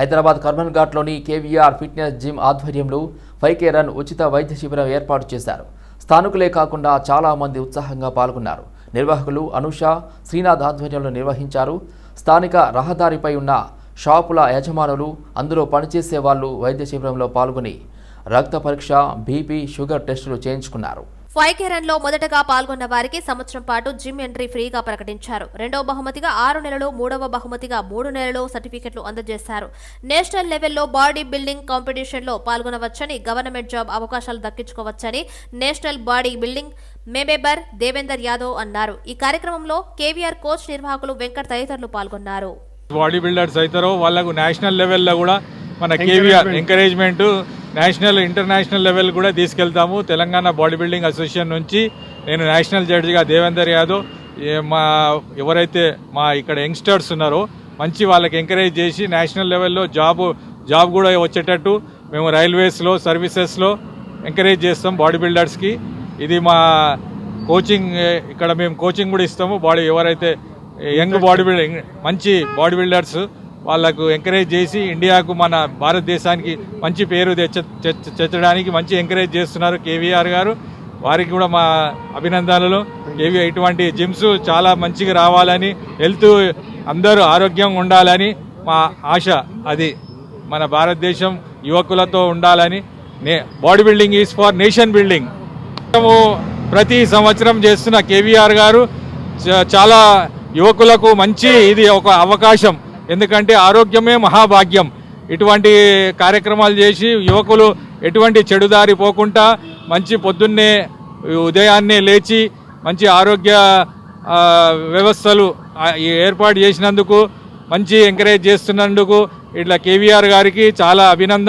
హైదరాబాద్ కర్మన్ ఘాట్లోని KVR fitness gym ఆధ్వర్యంలో ఫైకే కే రన్ ఉచిత వైద్య శిబిరం ఏర్పాటు చేశారు. స్థానికులే కాకుండా చాలామంది ఉత్సాహంగా పాల్గొన్నారు. నిర్వాహకులు అనుష శ్రీనాథ్ ఆధ్వర్యంలో నిర్వహించారు. స్థానిక రహదారిపై ఉన్న షాపుల యజమానులు అందులో పనిచేసే వాళ్ళు వైద్య శిబిరంలో పాల్గొని రక్త పరీక్ష బీపీ షుగర్ టెస్టులు చేయించుకున్నారు. ఫైవ్ కే రన్లో మొదటగా పాల్గొన్న వారికి సంవత్సరం పాటు జిమ్ ఎంట్రీ ఫ్రీగా ప్రకటించారు. రెండవ బహుమతిగా ఆరు నెలలు మూడవ బహుమతిగా మూడు నెలలు సర్టిఫికెట్లు అందజేశారు. నేషనల్ లెవెల్లో బాడీ బిల్డింగ్ కాంపిటీషన్లో పాల్గొనవచ్చని గవర్నమెంట్ జాబ్ అవకాశాలు దక్కించుకోవచ్చని national body building member Devender Yadav అన్నారు. ఈ కార్యక్రమంలో కేవీఆర్ కోచ్ నిర్వాహకులు వెంకట్ తదితరులు పాల్గొన్నారు. బాడీ బిల్డర్స్ అవుతారో వాళ్ళకు నేషనల్ లెవెల్లో కూడా మన KVR encouragement national international level కూడా తీసుకెళ్తాము. తెలంగాణ బాడీ బిల్డింగ్ అసోసియేషన్ నుంచి నేను నేషనల్ జడ్జిగా దేవేందర్ యాదవ్ మా ఎవరైతే మా ఇక్కడ యంగ్స్టర్స్ ఉన్నారో మంచి వాళ్ళకి ఎంకరేజ్ చేసి నేషనల్ లెవెల్లో జాబ్ జాబ్ కూడా వచ్చేటట్టు మేము రైల్వేస్లో సర్వీసెస్లో ఎంకరేజ్ చేస్తాం బాడీ బిల్డర్స్కి ఇది మా కోచింగ్ ఇక్కడ మేము కోచింగ్ కూడా ఇస్తాము. బాడీ ఎవరైతే యంగ్ బాడీ బిల్డింగ్ మంచి బాడీ బిల్డర్స్ వాళ్ళకు ఎంకరేజ్ చేసి ఇండియాకు మన భారతదేశానికి మంచి పేరు తెచ్చ తెచ్చడానికి మంచి ఎంకరేజ్ చేస్తున్నారు కేవీఆర్ గారు. వారికి కూడా మా అభినందనలు. కేవీ ఇటువంటి జిమ్స్ చాలా మంచిగా రావాలని హెల్త్ అందరూ ఆరోగ్యంగా ఉండాలని మా ఆశ. అది మన భారతదేశం యువకులతో ఉండాలని. నే body building is for nation building ప్రతి సంవత్సరం చేస్తున్న కేవీఆర్ గారు చాలా యువకులకు మంచి ఇది ఒక అవకాశం. ఎందుకంటే ఆరోగ్యమే మహాభాగ్యం. ఇటువంటి కార్యక్రమాలు చేసి యువకులు ఎటువంటి చెడుదారి పోకుండా మంచి పొద్దున్నే ఉదయాన్నే లేచి మంచి ఆరోగ్య వ్యవస్థలు ఏర్పాటు చేసినందుకు మంచి ఎంకరేజ్ చేస్తున్నందుకు ఇట్లా కేవీఆర్ గారికి చాలా అభినందన